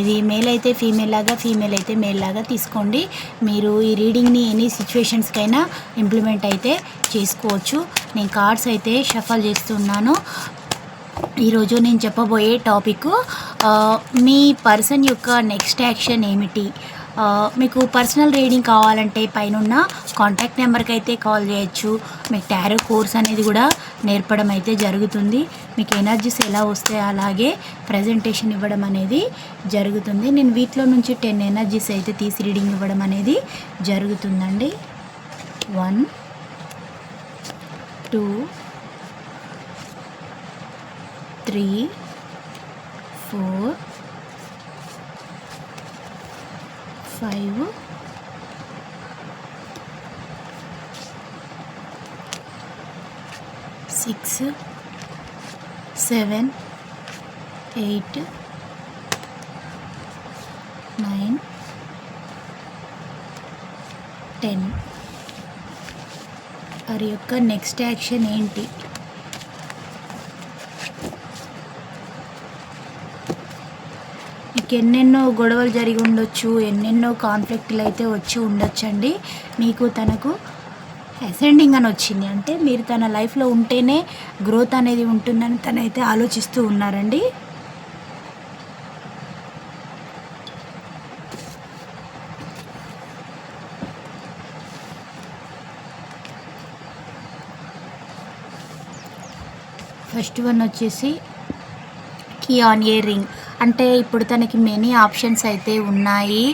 ఇది మేల్ అయితే ఫీమేల్ లాగా ఫీమేల్ అయితే మేల్ లాగా తీసుకోండి. మీరు ఈ రీడింగ్ని ఎనీ సిచ్యువేషన్స్కైనా ఇంప్లిమెంట్ అయితే చేసుకోవచ్చు. నేను కార్డ్స్ అయితే షఫల్ చేస్తున్నాను. ఈరోజు నేను చెప్పబోయే టాపిక్ మీ పర్సన్ యొక్క నెక్స్ట్ యాక్షన్ ఏమిటి? మీకు పర్సనల్ రీడింగ్ కావాలంటే పైన కాంటాక్ట్ నెంబర్కి అయితే కాల్ చేయొచ్చు. మీకు టారో కోర్స్ అనేది కూడా నేర్పడం అయితే జరుగుతుంది. మీకు ఎనర్జీస్ ఎలా వస్తే అలాగే ప్రజెంటేషన్ ఇవ్వడం అనేది జరుగుతుంది. నేను వీటిలో నుంచి టెన్ ఎనర్జీస్ అయితే తీసి రీడింగ్ ఇవ్వడం అనేది జరుగుతుందండి. One two three four five. Six. Seven. Eight. Nine. Ten. వారి యొక్క నెక్స్ట్ యాక్షన్ ఏంటి? మీకు ఎన్నెన్నో గొడవలు జరిగి ఉండొచ్చు ఎన్నెన్నో కాన్ఫ్లిక్ట్లు అయితే వచ్చి ఉండొచ్చండి. మీకు తనకు అసెండింగ్ అని వచ్చింది. అంటే మీరు తన లైఫ్లో ఉంటేనే గ్రోత్ అనేది ఉంటుందని తనైతే ఆలోచిస్తూ ఉన్నారండి. ఫస్ట్ వన్ వచ్చేసి కీ ఆన్ ఇయర్ రింగ్ అంటే ఇప్పుడు తనకి మెనీ ఆప్షన్స్ అయితే ఉన్నాయి.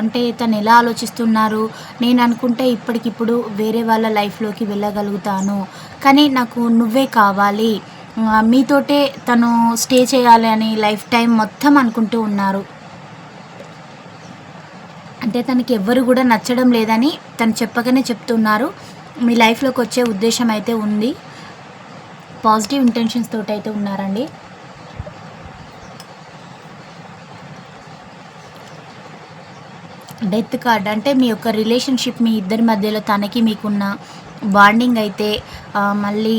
అంటే తను ఎలా ఆలోచిస్తున్నారు? నేను అనుకుంటే ఇప్పటికిప్పుడు వేరే వాళ్ళ లైఫ్లోకి వెళ్ళగలుగుతాను. కానీ నాకు నువ్వే కావాలి. మీతోటే తను స్టే చేయాలి అని లైఫ్ టైం మొత్తం అనుకుంటూ ఉన్నారు. అంటే తనకి ఎవ్వరు కూడా నచ్చడం లేదని తను చెప్పగానే చెప్తున్నారు. మీ లైఫ్లోకి వచ్చే ఉద్దేశం అయితే ఉంది. పాజిటివ్ ఇంటెన్షన్స్ తోటి అయితే ఉన్నారండి. డెత్ కార్డ్ అంటే మీ యొక్క రిలేషన్షిప్ మీ ఇద్దరి మధ్యలో తనకి మీకున్న బాండింగ్ అయితే మళ్ళీ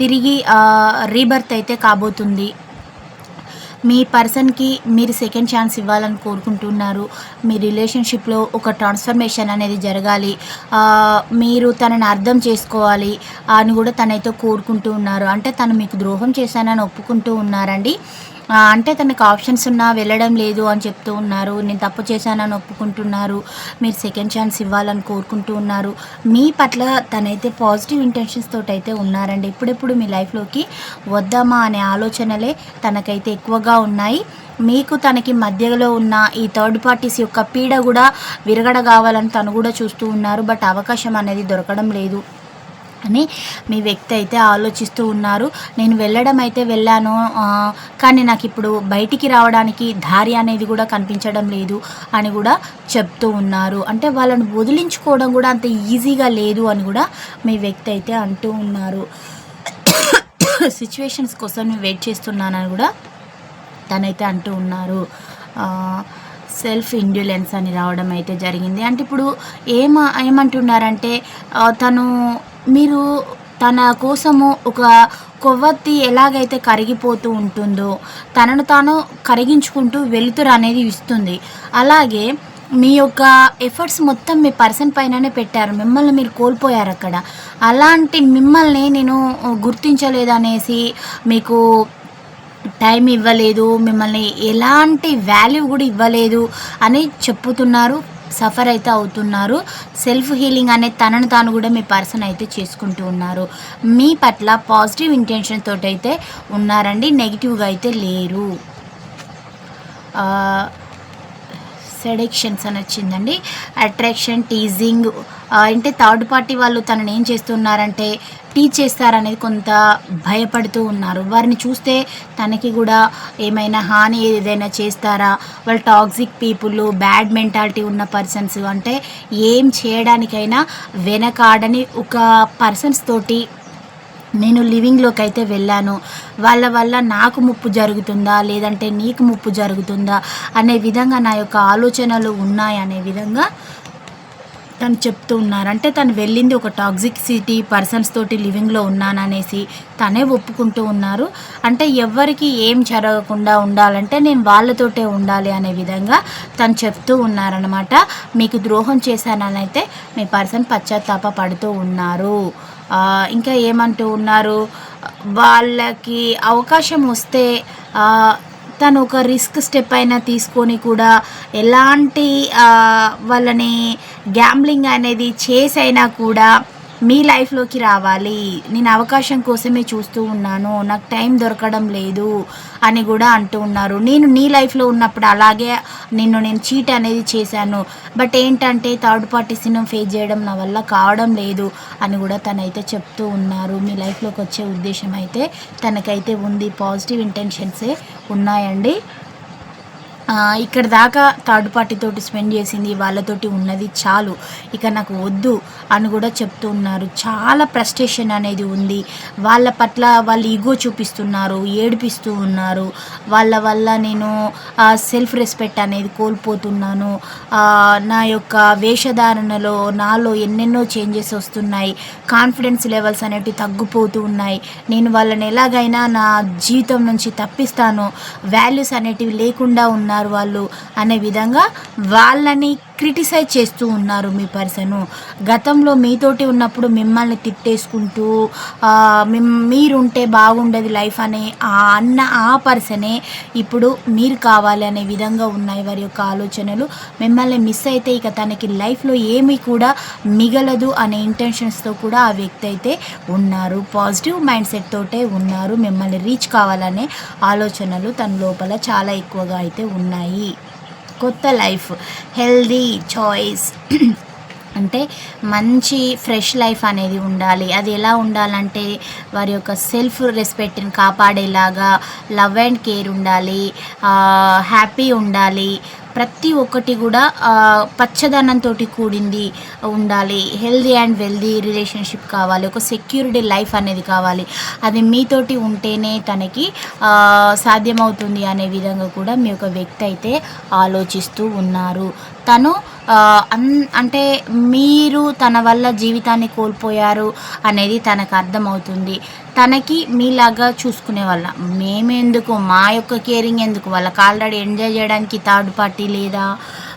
తిరిగి రీబర్త్ అయితే కాబోతుంది. మీ పర్సన్కి మీరు సెకండ్ ఛాన్స్ ఇవ్వాలని కోరుకుంటున్నారు. మీ రిలేషన్షిప్లో ఒక ట్రాన్స్ఫర్మేషన్ అనేది జరగాలి. మీరు తనని అర్థం చేసుకోవాలి అని కూడా తనైతే కోరుకుంటూ ఉన్నారు. అంటే తను మీకు ద్రోహం చేశానని ఒప్పుకుంటూ ఉన్నారండి. అంటే తనకు ఆప్షన్స్ ఉన్నా వెళ్ళడం లేదు అని చెప్తూ ఉన్నారు. నేను తప్పు చేశానని ఒప్పుకుంటున్నారు. మీరు సెకండ్ ఛాన్స్ ఇవ్వాలని కోరుకుంటూ ఉన్నారు. మీ పట్ల తనైతే పాజిటివ్ ఇంటెన్షన్స్ తోటి అయితే ఉన్నారండి. ఇప్పుడెప్పుడు మీ లైఫ్లోకి వద్దామా అనే ఆలోచనలే తనకైతే ఎక్కువగా ఉన్నాయి. మీకు తనకి మధ్యలో ఉన్న ఈ థర్డ్ పార్టీస్ యొక్క పీడ కూడా విరగడ కావాలని తను కూడా చూస్తూ ఉన్నారు. బట్ అవకాశం అనేది దొరకడం లేదు. అని మీ వ్యక్తి అయితే ఆలోచిస్తూ ఉన్నారు. నేను వెళ్ళడం అయితే వెళ్ళాను. కానీ నాకు ఇప్పుడు బయటికి రావడానికి దారి అనేది కూడా కనిపించడం లేదు అని కూడా చెప్తూ ఉన్నారు. అంటే వాళ్ళని వదిలించుకోవడం కూడా అంత ఈజీగా లేదు అని కూడా మీ వ్యక్తి అయితే అంటూ ఉన్నారు. సిచ్యువేషన్స్ కోసం నేను వెయిట్ చేస్తున్నానని కూడా తనైతే అంటూ ఉన్నారు. సెల్ఫ్ ఇండ్యులెన్స్ అని రావడం అయితే జరిగింది. అంటే ఇప్పుడు ఏమ ఏమంటున్నారంటే తను మీరు తన కోసము ఒక కొవ్వొత్తి ఎలాగైతే కరిగిపోతూ ఉంటుందో తనను తాను కరిగించుకుంటూ వెలుతురు అనేది ఇస్తుంది. అలాగే మీ యొక్క ఎఫర్ట్స్ మొత్తం మీ పర్సన్ పైననే పెట్టారు. మిమ్మల్ని మీరు కోల్పోయారు అక్కడ. అలాంటి మిమ్మల్ని నేను గుర్తించలేదనేసి మీకు టైం ఇవ్వలేదు మిమ్మల్ని ఎలాంటి వాల్యూ కూడా ఇవ్వలేదు అని చెప్పుతున్నారు. సఫర్ అయితే అవుతున్నారు. సెల్ఫ్ హీలింగ్ అనే తనను తాను కూడా మీ పర్సన్ అయితే చేసుకుంటూ ఉన్నారు. మీ పట్ల పాజిటివ్ ఇంటెన్షన్ తోటి అయితే ఉన్నారండి. నెగిటివ్గా అయితే లేరు. సెడెక్షన్స్ అని వచ్చిందండి అట్రాక్షన్ టీజింగ్ అంటే థర్డ్ పార్టీ వాళ్ళు తనని ఏం చేస్తున్నారంటే టీచ్ చేస్తారనేది కొంత భయపడుతూ ఉన్నారు. వారిని చూస్తే తనకి కూడా ఏమైనా హాని ఏదైనా చేస్తారా? వాళ్ళు టాక్సిక్ పీపుల్ బ్యాడ్ మెంటాలిటీ ఉన్న పర్సన్స్ అంటే ఏం చేయడానికైనా వెనకాడని ఒక పర్సన్స్ తోటి నేను లివింగ్లోకి అయితే వెళ్ళాను. వాళ్ళ వల్ల నాకు ముప్పు జరుగుతుందా? లేదంటే నీకు ముప్పు జరుగుతుందా? అనే విధంగా నా యొక్క ఆలోచనలు ఉన్నాయి అనే విధంగా తను చెప్తూ ఉన్నారు. అంటే తను వెళ్ళింది ఒక టాక్సిక్ సిటీ పర్సన్స్ తోటి లివింగ్లో ఉన్నాననేసి తనే ఒప్పుకుంటూ ఉన్నారు. అంటే ఎవరికి ఏం జరగకుండా ఉండాలంటే నేను వాళ్ళతోటే ఉండాలి అనే విధంగా తను చెప్తూ ఉన్నారనమాట మీకు ద్రోహం చేశాననైతే మీ పర్సన్ పశ్చాత్తాప పడుతూ ఉన్నారు. ఇంకా ఏమంటూ ఉన్నారు? వాళ్ళకి అవకాశం వస్తే తను ఒక రిస్క్ స్టెప్ అయినా తీసుకొని కూడా ఎలాంటి వాళ్ళని గ్యాంబ్లింగ్ అనేది చేసైనా కూడా మీ లైఫ్లోకి రావాలి. నేను అవకాశం కోసమే చూస్తూ ఉన్నాను. నాకు టైం దొరకడం లేదు అని కూడా అంటూ ఉన్నారు. నేను నీ లైఫ్లో ఉన్నప్పుడు అలాగే నిన్ను నేను చీట్ అనేది చేశాను. బట్ ఏంటంటే థర్డ్ పార్టీ సినిమా ఫేస్ చేయడం నా వల్ల కావడం లేదు అని కూడా తనైతే చెప్తూ ఉన్నారు. మీ లైఫ్లోకి వచ్చే ఉద్దేశం అయితే తనకైతే ఉంది. పాజిటివ్ ఇంటెన్షన్సే ఉన్నాయండి. ఇక్కడ దాకా థర్డ్ పార్టీతో స్పెండ్ చేసింది వాళ్ళతోటి ఉన్నది చాలు. ఇక నాకు వద్దు అని కూడా చెప్తూ ఉన్నారు. చాలా ప్రస్టేషన్ అనేది ఉంది. వాళ్ళ పట్ల వాళ్ళు ఈగో చూపిస్తున్నారు ఏడిపిస్తూ ఉన్నారు. వాళ్ళ వల్ల నేను సెల్ఫ్ రెస్పెక్ట్ అనేది కోల్పోతున్నాను. నా యొక్క వేషధారణలో నాలో ఎన్నెన్నో చేంజెస్ వస్తున్నాయి. కాన్ఫిడెన్స్ లెవెల్స్ అనేవి తగ్గిపోతూ ఉన్నాయి. నేను వాళ్ళని ఎలాగైనా నా జీవితం నుంచి తప్పిస్తాను. వాల్యూస్ అనేటివి లేకుండా ఉన్నారు వాళ్ళు అనే విధంగా వాళ్ళని క్రిటిసైజ్ చేస్తూ ఉన్నారు మీ పర్సను. గతంలో మీతోటి ఉన్నప్పుడు మిమ్మల్ని తిట్టేసుకుంటూ మీరుంటే బాగుండేది లైఫ్ అనే ఆ అన్న ఆ పర్సనే ఇప్పుడు మీరు కావాలి అనే విధంగా ఉన్నాయి వారి యొక్క ఆలోచనలు. మిమ్మల్ని మిస్ అయితే ఇక తనకి లైఫ్లో ఏమీ కూడా మిగలదు అనే ఇంటెన్షన్స్తో కూడా ఆ వ్యక్తి అయితే ఉన్నారు. పాజిటివ్ మైండ్ సెట్ తోటే ఉన్నారు. మిమ్మల్ని రీచ్ కావాలనే ఆలోచనలు తన లోపల చాలా ఎక్కువగా అయితే ఉన్నాయి. కొత్త లైఫ్ హెల్దీ చాయిస్. అంటే మంచి ఫ్రెష్ లైఫ్ అనేది ఉండాలి. అది ఎలా ఉండాలంటే వారి యొక్క సెల్ఫ్ రెస్పెక్ట్ని కాపాడేలాగా లవ్ అండ్ కేర్ ఉండాలి. హ్యాపీ ఉండాలి. ప్రతి ఒక్కటి కూడా పచ్చదనంతో కూడింది ఉండాలి. హెల్దీ అండ్ వెల్దీ రిలేషన్షిప్ కావాలి. ఒక సెక్యూరిటీ లైఫ్ అనేది కావాలి. అది మీతోటి ఉంటేనే తనకి సాధ్యమవుతుంది అనే విధంగా కూడా మీ యొక్క వ్యక్తి అయితే ఆలోచిస్తూ ఉన్నారు. తను అన్ అంటే మీరు తన వల్ల జీవితాన్ని కోల్పోయారు అనేది తనకు అర్థమవుతుంది. తనకి మీలాగా చూసుకునే వాళ్ళ. మేమెందుకు? మా యొక్క కేరింగ్ ఎందుకు? వాళ్ళకి ఆల్రెడీ ఎంజాయ్ చేయడానికి థర్డ్ పార్టీ లేదా?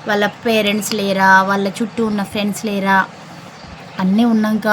వాళ్ళ పేరెంట్స్ లేరా? వాళ్ళ చుట్టూ ఉన్న ఫ్రెండ్స్ లేరా? అన్నీ ఉన్నాక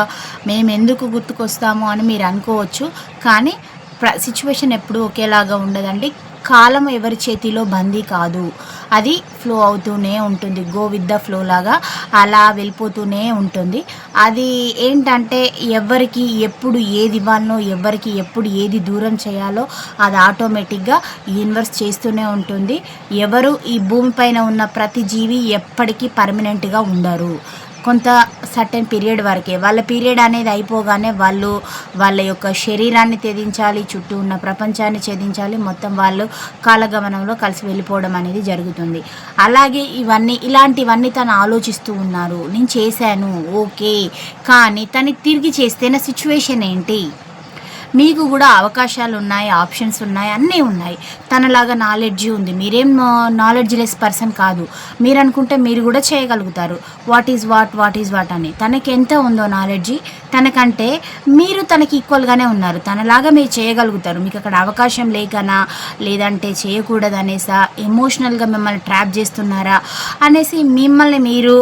మేము ఎందుకు గుర్తుకొస్తాము అని మీరు అనుకోవచ్చు. కానీ ప్ర సిచ్యువేషన్ ఎప్పుడూ ఒకేలాగా ఉండదండి. కాలం ఎవరి చేతిలో బందీ కాదు. అది ఫ్లో అవుతూనే ఉంటుంది. గో విత్ ద ఫ్లో లాగా అలా వెళ్ళిపోతూనే ఉంటుంది. అది ఏంటంటే ఎవరికి ఎప్పుడు ఏది ఇవ్వాలనో ఎవరికి ఎప్పుడు ఏది దూరం చేయాలో అది ఆటోమేటిక్గా యూనివర్స్ చేస్తూనే ఉంటుంది. ఎవరు ఈ భూమిపైన ఉన్న ప్రతి జీవి ఎప్పటికీ పర్మనెంట్గా ఉండరు. కొంత సర్టెన్ పీరియడ్ వరకే. వాళ్ళ పీరియడ్ అనేది అయిపోగానే వాళ్ళు వాళ్ళ యొక్క శరీరాన్ని త్యజించాలి చుట్టూ ఉన్న ప్రపంచాన్ని ఛేదించాలి మొత్తం వాళ్ళు కాలగమనంలో కలిసి వెళ్ళిపోవడం అనేది జరుగుతుంది. అలాగే ఇవన్నీ ఇలాంటివన్నీ తను ఆలోచిస్తూ ఉన్నారు. నేను చేశాను ఓకే. కానీ తను తిరిగి చేస్తేనే సిచ్యువేషన్ ఏంటి? మీకు కూడా అవకాశాలు ఉన్నాయి ఆప్షన్స్ ఉన్నాయి అన్నీ ఉన్నాయి. తనలాగా నాలెడ్జ్ ఉంది. మీరేం నాలెడ్జ్ లెస్ పర్సన్ కాదు. మీరు అనుకుంటే మీరు కూడా చేయగలుగుతారు. What is what what is what అని. తనకి ఎంత ఉందో నాలెడ్జ్ తనకంటే మీరు తనకి ఈక్వల్గానే ఉన్నారు. తనలాగా మీరు చేయగలుగుతారు. మీకు అక్కడ అవకాశం లేకనా లేదంటే చేయకూడదనేసా ఎమోషనల్గా మిమ్మల్ని ట్రాప్ చేస్తున్నారా అనేసి మిమ్మల్ని మీరు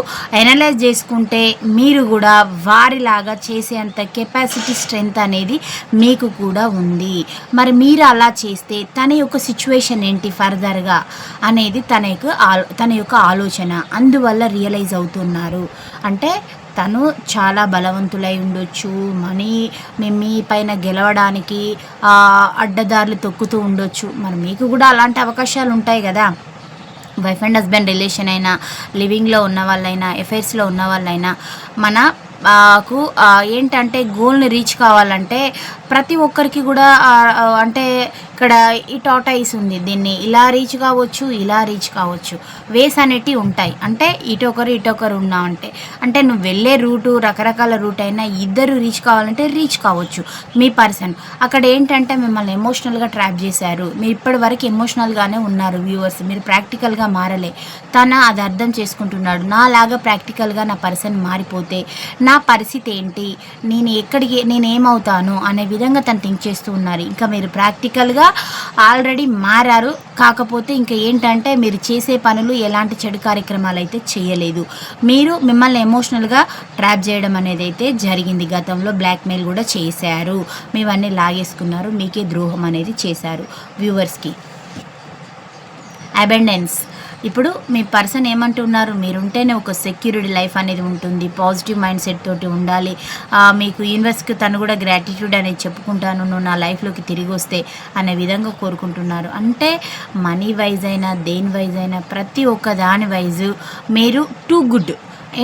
ఎనలైజ్ చేసుకుంటే మీరు కూడా వారిలాగా చేసేంత కెపాసిటీ స్ట్రెంగ్త్ అనేది మీకు కూడా ఉంది. మరి మీరు అలా చేస్తే తన యొక్క సిచ్యువేషన్ ఏంటి ఫర్దర్గా అనేది తన యొక్క తన యొక్క ఆలోచన. అందువల్ల రియలైజ్ అవుతున్నారు. అంటే తను చాలా బలవంతులై ఉండొచ్చు. మనీ మీ- మీ పైన గెలవడానికి అడ్డదారులు తొక్కుతూ ఉండొచ్చు. మరి మీకు కూడా అలాంటి అవకాశాలు ఉంటాయి కదా? వైఫ్ అండ్ హస్బెండ్ రిలేషన్ అయినా లివింగ్లో ఉన్న వాళ్ళైనా ఎఫైర్స్లో ఉన్న వాళ్ళైనా మన మాకు ఏంటంటే గోల్ని రీచ్ కావాలంటే ప్రతి ఒక్కరికి కూడా అంటే ఇక్కడ ఈ టోటైస్ ఉంది. దీన్ని ఇలా రీచ్ కావచ్చు ఇలా రీచ్ కావచ్చు. వేస్ అనేటివి ఉంటాయి. అంటే ఇటొకరు ఇటొకరు ఉన్నా అంటే. అంటే నువ్వు వెళ్ళే రూటు రకరకాల రూట్ అయినా ఇద్దరు రీచ్ కావాలంటే రీచ్ కావచ్చు. మీ పర్సన్ అక్కడ ఏంటంటే మిమ్మల్ని ఎమోషనల్గా ట్రాప్ చేశారు. మీరు ఇప్పటి వరకు ఎమోషనల్గానే ఉన్నారు వ్యూవర్స్ మీరు ప్రాక్టికల్గా మారలే. తన అది అర్థం చేసుకుంటున్నాడు. నాలాగా ప్రాక్టికల్గా నా పర్సన్ మారిపోతే నా పరిస్థితి ఏంటి? నేను ఎక్కడికి నేను ఏమవుతాను? అనే విధంగా తను థింక్ చేస్తూ ఉన్నారు. ఇంకా మీరు ప్రాక్టికల్గా ఆల్రెడీ మారారు. కాకపోతే ఇంకా ఏంటంటే మీరు చేసే పనులు ఎలాంటి చెడు కార్యక్రమాలు అయితే చేయలేదు. మీరు మిమ్మల్ని ఎమోషనల్గా ట్రాప్ చేయడం అనేది అయితే జరిగింది. గతంలో బ్లాక్మెయిల్ కూడా చేశారు. మీవన్నీ లాగేసుకున్నారు. మీకే ద్రోహం అనేది చేశారు వ్యూవర్స్కి. అబెండెన్స్. ఇప్పుడు మీ పర్సన్ ఏమంటున్నారు? మీరుంటేనే ఒక సెక్యూరిటీ లైఫ్ అనేది ఉంటుంది. పాజిటివ్ మైండ్ సెట్ తోటి ఉండాలి. మీకు యూనివర్స్కి తను కూడా గ్రాటిట్యూడ్ అనేది చెప్పుకుంటాను. నువ్వు నా లైఫ్లోకి తిరిగి వస్తే అనే విధంగా కోరుకుంటున్నారు. అంటే మనీ వైజ్ అయినా దేని వైజ్ అయినా ప్రతి ఒక్క దాని వైజ్ మీరు టూ గుడ్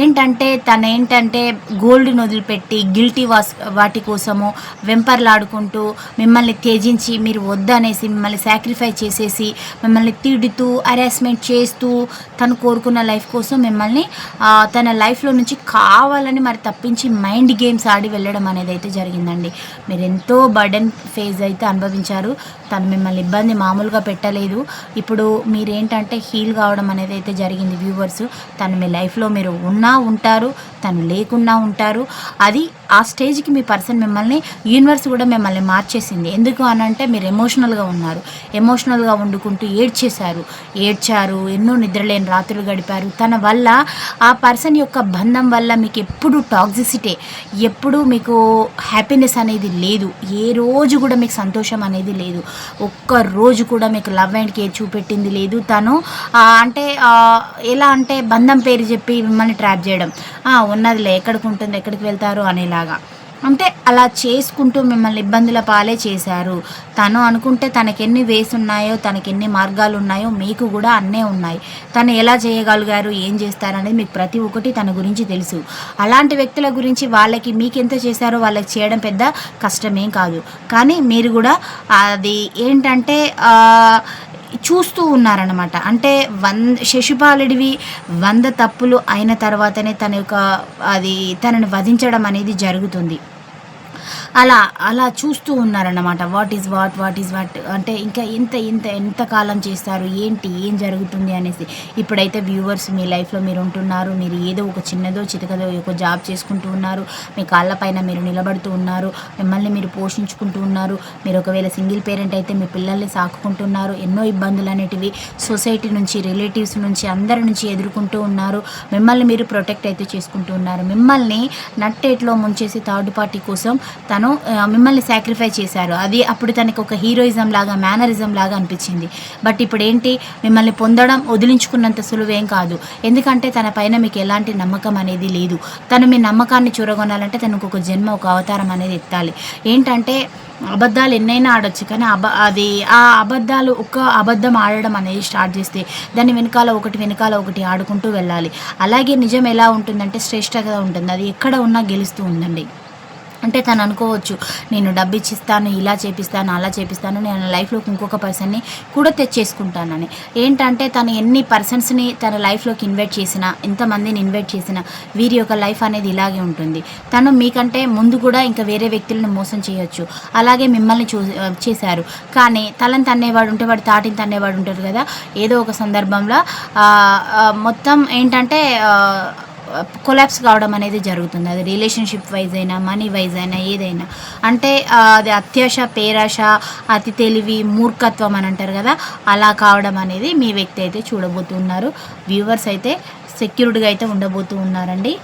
ఏంటంటే తను ఏంటంటే గోల్డ్ని వదిలిపెట్టి గిల్టీ వాస్ వాటి కోసము వెంపర్లాడుకుంటూ మిమ్మల్ని త్యజించి మీరు వద్దనేసి మిమ్మల్ని సాక్రిఫై చేసేసి మిమ్మల్ని తిడుతూ హరాస్మెంట్ చేస్తూ తను కోరుకున్న లైఫ్ కోసం మిమ్మల్ని తన లైఫ్లో నుంచి కావాలని మరి తప్పించి మైండ్ గేమ్స్ ఆడి వెళ్ళడం అనేది అయితే జరిగిందండి. మీరు ఎంతో బర్డెన్ ఫేజ్ అయితే అనుభవించారు. తను మిమ్మల్ని ఇబ్బంది మామూలుగా పెట్టలేదు. ఇప్పుడు మీరేంటంటే హీల్ కావడం అనేది అయితే జరిగింది వ్యూవర్స్ తను మీ లైఫ్లో మీరు ఉన్నా ఉంటారు తను లేకున్నా ఉంటారు. అది ఆ స్టేజ్కి మీ పర్సన్ మిమ్మల్ని యూనివర్స్ కూడా మిమ్మల్ని మార్చేసింది. ఎందుకు అని అంటే మీరు ఎమోషనల్గా ఉన్నారు. ఎమోషనల్గా వండుకుంటూ ఏడ్చేశారు. ఏడ్చారు ఎన్నో నిద్రలేని రాత్రులు గడిపారు. తన వల్ల ఆ పర్సన్ యొక్క బంధం వల్ల మీకు ఎప్పుడు టాక్సిసిటీ ఎప్పుడు మీకు హ్యాపీనెస్ అనేది లేదు. ఏ రోజు కూడా మీకు సంతోషం అనేది లేదు. ఒక్క రోజు కూడా మీకు లవ్ అండ్ కేర్ చూపెట్టింది లేదు. తను అంటే ఎలా అంటే బంధం పేరు చెప్పి మిమ్మల్ని ట్రాప్ చేయడం. "ఆ, ఉన్నదిలే ఎక్కడికి ఉంటుంది ఎక్కడికి వెళ్తారు? అనేలాగా. అంటే అలా చేసుకుంటూ మిమ్మల్ని ఇబ్బందుల పాలే చేశారు. తను అనుకుంటే తనకెన్ని వేస్ ఉన్నాయో తనకెన్ని మార్గాలు ఉన్నాయో మీకు కూడా అన్నే ఉన్నాయి. తను ఎలా చేయగలిగారు ఏం చేస్తారనేది మీకు ప్రతి ఒక్కటి తన గురించి తెలుసు. అలాంటి వ్యక్తుల గురించి వాళ్ళకి మీకు ఎంత చేశారో వాళ్ళకి చేయడం పెద్ద కష్టమేం కాదు. కానీ మీరు కూడా అది ఏంటంటే చూస్తూ ఉన్నారనమాట అంటే వంద శశిపాలుడివి వంద తప్పులు అయిన తర్వాతనే తన యొక్క అది తనని వధించడం అనేది జరుగుతుంది. అలా అలా చూస్తూ ఉన్నారన్నమాట. What is what what is what అంటే ఇంకా ఇంత ఇంత ఎంత కాలం చేస్తారు? ఏంటి? ఏం జరుగుతుంది అనేసి. ఇప్పుడైతే వ్యూవర్స్ మీ లైఫ్లో మీరు ఉంటున్నారు. మీరు ఏదో ఒక చిన్నదో చితకదో ఒక జాబ్ చేసుకుంటూ ఉన్నారు. మీ కాళ్ళపైన మీరు నిలబడుతూ ఉన్నారు. మిమ్మల్ని మీరు పోషించుకుంటూ ఉన్నారు. మీరు ఒకవేళ సింగిల్ పేరెంట్ అయితే మీ పిల్లల్ని సాకుకుంటున్నారు. ఎన్నో ఇబ్బందులు అనేటివి సొసైటీ నుంచి రిలేటివ్స్ నుంచి అందరి నుంచి ఎదుర్కొంటూ ఉన్నారు. మిమ్మల్ని మీరు ప్రొటెక్ట్ అయితే చేసుకుంటూ ఉన్నారు. మిమ్మల్ని నట్టేట్లో ముంచేసి థర్డ్ పార్టీ కోసం తను తను మిమ్మల్ని సాక్రిఫై చేశారు. అది అప్పుడు తనకి ఒక హీరోయిజం లాగా మేనరిజం లాగా అనిపించింది. బట్ ఇప్పుడు ఏంటి? మిమ్మల్ని పొందడం వదిలించుకున్నంత సులువేం కాదు. ఎందుకంటే తన పైన మీకు ఎలాంటి నమ్మకం అనేది లేదు. తను మీ నమ్మకాన్ని చూరగొనాలంటే తనకు ఒక జన్మ ఒక అవతారం అనేది ఎత్తాలి. ఏంటంటే అబద్ధాలు ఎన్నైనా ఆడొచ్చు. కానీ అబ అది ఆ అబద్ధాలు ఒక అబద్ధం ఆడడం అనేది స్టార్ట్ చేస్తే దాని వెనకాల ఒకటి వెనకాల ఒకటి ఆడుకుంటూ వెళ్ళాలి. అలాగే నిజం ఎలా ఉంటుందంటే శ్రేష్టగా ఉంటుంది. అది ఎక్కడ ఉన్నా గెలుస్తూ ఉందండి. అంటే తను అనుకోవచ్చు నేను డబ్బు ఇచ్చిస్తాను ఇలా చేపిస్తాను అలా చేపిస్తాను నేను లైఫ్లోకి ఇంకొక పర్సన్ని కూడా తెచ్చేసుకుంటానని. ఏంటంటే తను ఎన్ని పర్సన్స్ని తన లైఫ్లోకి ఇన్వైట్ చేసినా ఎంతమందిని ఇన్వైట్ చేసినా వీరి యొక్క లైఫ్ అనేది ఇలాగే ఉంటుంది. తను మీకంటే ముందు కూడా ఇంకా వేరే వ్యక్తులను మోసం చేయొచ్చు. అలాగే మిమ్మల్ని చూ చేశారు. కానీ తలని తన్నేవాడు ఉంటే వాడు తాటిని తన్నేవాడు ఉంటారు కదా. ఏదో ఒక సందర్భంలో మొత్తం ఏంటంటే కొలాప్స్ కావడం అనేది జరుగుతుంది. అది రిలేషన్షిప్ వైజ్ అయినా మనీ వైజ్ అయినా ఏదైనా. అంటే అది అత్యాశ పేరాశ అతి తెలివి మూర్ఖత్వం అని అంటారు కదా అలా కావడం అనేది మీ వ్యక్తి అయితే చూడబోతున్నారు. వ్యూవర్స్ అయితే సెక్యూర్డ్గా అయితే ఉండబోతూ ఉన్నారండి.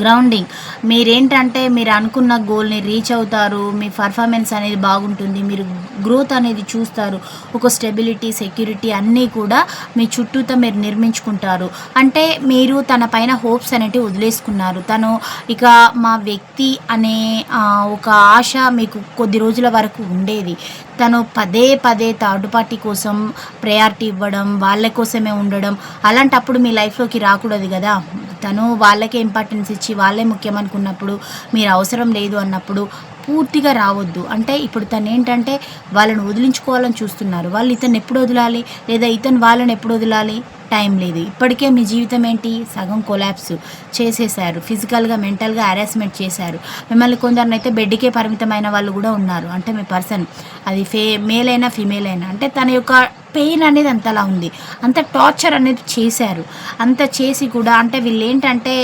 గ్రౌండింగ్ మీరేంటంటే మీరు అనుకున్న గోల్ని రీచ్ అవుతారు మీ పర్ఫార్మెన్స్ అనేది బాగుంటుంది మీరు గ్రోత్ అనేది చూస్తారు ఒక స్టెబిలిటీ సెక్యూరిటీ అన్నీ కూడా మీ చుట్టూతో మీరు నిర్మించుకుంటారు. అంటే మీరు తన పైన హోప్స్ అనేటివి వదిలేసుకున్నారు. తను ఇక మా వ్యక్తి అనే ఒక ఆశ మీకు కొద్ది రోజుల వరకు ఉండేది. తను పదే పదే థర్డ్ పార్టీ కోసం ప్రయారిటీ ఇవ్వడం వాళ్ళ కోసమే ఉండడం అలాంటప్పుడు మీ లైఫ్లోకి రాకూడదు కదా. తను వాళ్ళకే ఇంపార్టెన్స్ ఇచ్చి వాళ్ళే ముఖ్యం అనుకున్నప్పుడు మీరు అవసరం లేదు అన్నప్పుడు పూర్తిగా రావద్దు. అంటే ఇప్పుడు తను ఏంటంటే వాళ్ళని వదిలించుకోవాలని చూస్తున్నారు. వాళ్ళు ఇతను ఎప్పుడు వదలాలి? లేదా ఇతను వాళ్ళని ఎప్పుడు వదలాలి? టైం లేదు. ఇప్పటికే మీ జీవితం ఏంటి? సగం కొలాప్స్ చేసేసారు ఫిజికల్గా మెంటల్గా హరాస్మెంట్ చేశారు. మిమ్మల్ని కొందరినైతే బెడ్కే పరిమితమైన వాళ్ళు కూడా ఉన్నారు. అంటే మీ పర్సన్. అది ఫే మేల్ అయినా ఫీమేల్ అయినా అంటే తన యొక్క పెయిన్ అనేది అంతలా ఉంది. అంత టార్చర్ అనేది చేశారు. అంత చేసి కూడా అంటే వీళ్ళు ఏంటంటే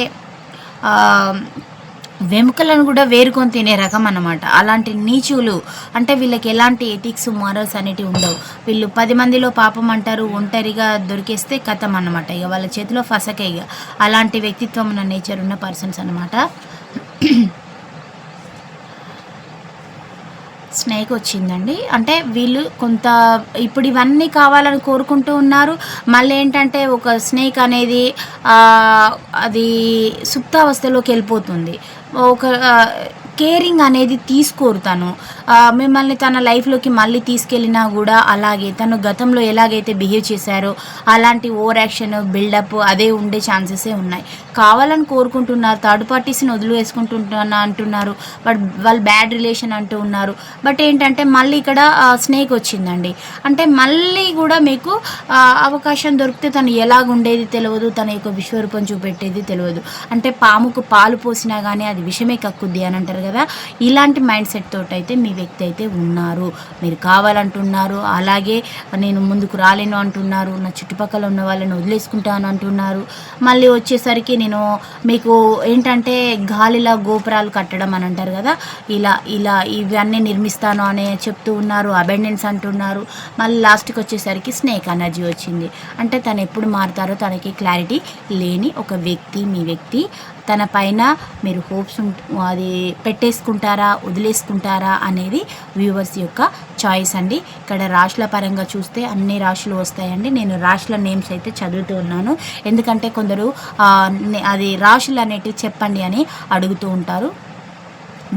వెముకలను కూడా వేరుకొని తినే రకం అన్నమాట. అలాంటి నీచులు అంటే వీళ్ళకి ఎలాంటి ఎథిక్స్ మారల్స్ అనేటివి ఉండవు. వీళ్ళు పది మందిలో పాపం అంటారు ఒంటరిగా దొరికేస్తే కథం అన్నమాట. ఇక వాళ్ళ చేతిలో ఫసకే ఇక. అలాంటి వ్యక్తిత్వం ఉన్న నేచర్ ఉన్న పర్సన్స్ అనమాట స్నేక్ వచ్చిందండి. అంటే వీళ్ళు కొంత ఇప్పుడు ఇవన్నీ కావాలని కోరుకుంటూ ఉన్నారు. మళ్ళీ ఏంటంటే ఒక స్నేక్ అనేది అది సుప్తావస్థలోకి వెళ్ళిపోతుంది. ఒక కేరింగ్ అనేది తీసుకోరు తను. మిమ్మల్ని తన లైఫ్లోకి మళ్ళీ తీసుకెళ్ళినా కూడా అలాగే తను గతంలో ఎలాగైతే బిహేవ్ చేశారో అలాంటి ఓవర్ యాక్షన్ బిల్డప్ అదే ఉండే ఛాన్సెసే ఉన్నాయి. కావాలని కోరుకుంటున్నారు థర్డ్ పార్టీస్ని వదిలివేసుకుంటున్నా అంటున్నారు బట్ వాళ్ళు బ్యాడ్ రిలేషన్ అంటూ ఉన్నారు. బట్ ఏంటంటే మళ్ళీ ఇక్కడ స్నేక్ వచ్చిందండి. అంటే మళ్ళీ కూడా మీకు అవకాశం దొరికితే తను ఎలాగుండేది తెలియదు తన యొక్క విశ్వరూపం చూపెట్టేది తెలియదు. అంటే పాముకు పాలు పోసినా కానీ అది విషమే కక్కుద్ది అని అంటారు కదా. ఇలాంటి మైండ్ సెట్ తోటి అయితే మీ వ్యక్తి అయితే ఉన్నారు. మీరు కావాలంటున్నారు. అలాగే నేను ముందుకు రాలేను అంటున్నారు. నా చుట్టుపక్కల ఉన్న వాళ్ళని వదిలేసుకుంటాను అంటున్నారు. మళ్ళీ వచ్చేసరికి నేను మీకు ఏంటంటే గాలిలా గోపురాలు కట్టడం అని అంటారు కదా. ఇలా ఇలా ఇవన్నీ నిర్మిస్తాను అనే చెప్తూ ఉన్నారు. అబెండెన్స్ అంటున్నారు. మళ్ళీ లాస్ట్కి వచ్చేసరికి స్నేక్ ఎనర్జీ వచ్చింది. అంటే తను ఎప్పుడు మారుతారో తనకి క్లారిటీ లేని ఒక వ్యక్తి మీ వ్యక్తి తన పైన మీరు హోప్స్ అది పెట్టేసుకుంటారా వదిలేసుకుంటారా అనేది వ్యూవర్స్ యొక్క చాయిస్ అండి. ఇక్కడ రాశుల పరంగా చూస్తే అన్ని రాశులు వస్తాయండి. నేను రాశుల నేమ్స్ అయితే చదువుతూ ఉన్నాను. ఎందుకంటే కొందరు అది రాశులు అనేటివి చెప్పండి అని అడుగుతూ ఉంటారు.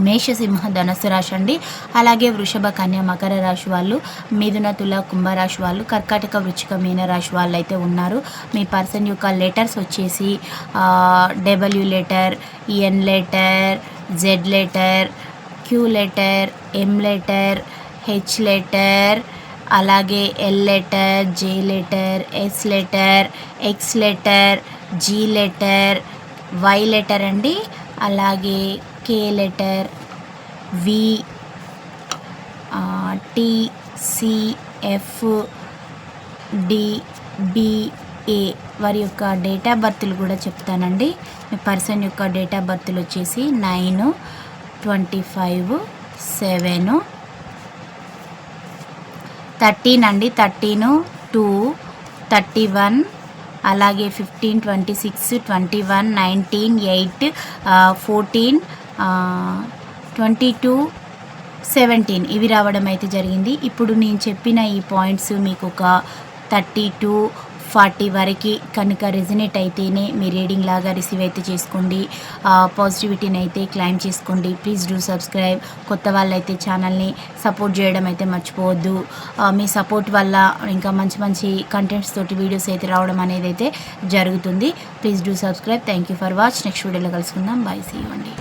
మేషసింహ ధనస్సు రాశి అండి. అలాగే వృషభ కన్య మకర రాశి వాళ్ళు మిథున తుల కుంభరాశి వాళ్ళు కర్కాటక వృచ్చిక మీన రాశి వాళ్ళు అయితే ఉన్నారు. మీ పర్సన్ యొక్క లెటర్స్ వచ్చేసి W letter N letter Z letter Q letter M letter H letter అలాగే L letter J letter S letter X letter G letter Y letter అండి. అలాగే K letter V T C F D B A వారి యొక్క date of బర్త్లు కూడా చెప్తానండి. మీ person యొక్క డేట్ ఆఫ్ బర్త్లు వచ్చేసి nine twenty five seven thirteen అండి. థర్టీన్ టూ థర్టీ వన్ అలాగే fifteen twenty six twenty one nineteen eight fourteen twenty two seventeen ఇవి రావడం అయితే జరిగింది. ఇప్పుడు నేను చెప్పిన ఈ పాయింట్స్ మీకు ఒక థర్టీ టు ఫార్టీ వరకు కనుక రెజినేట్ అయితేనే మీ రీడింగ్ లాగా రిసీవ్ అయితే చేసుకోండి. పాజిటివిటీని అయితే క్లైమ్ చేసుకోండి. Please do subscribe. కొత్త వాళ్ళైతే ఛానల్ని సపోర్ట్ చేయడం అయితే మర్చిపోవద్దు. మీ సపోర్ట్ వల్ల ఇంకా మంచి మంచి కంటెంట్స్ తోటి వీడియోస్ అయితే రావడం అనేది అయితే జరుగుతుంది. Please do subscribe. Thank you for watch. Next వీడియోలో కలుసుకుందాం. బాయ్. సీ అండి.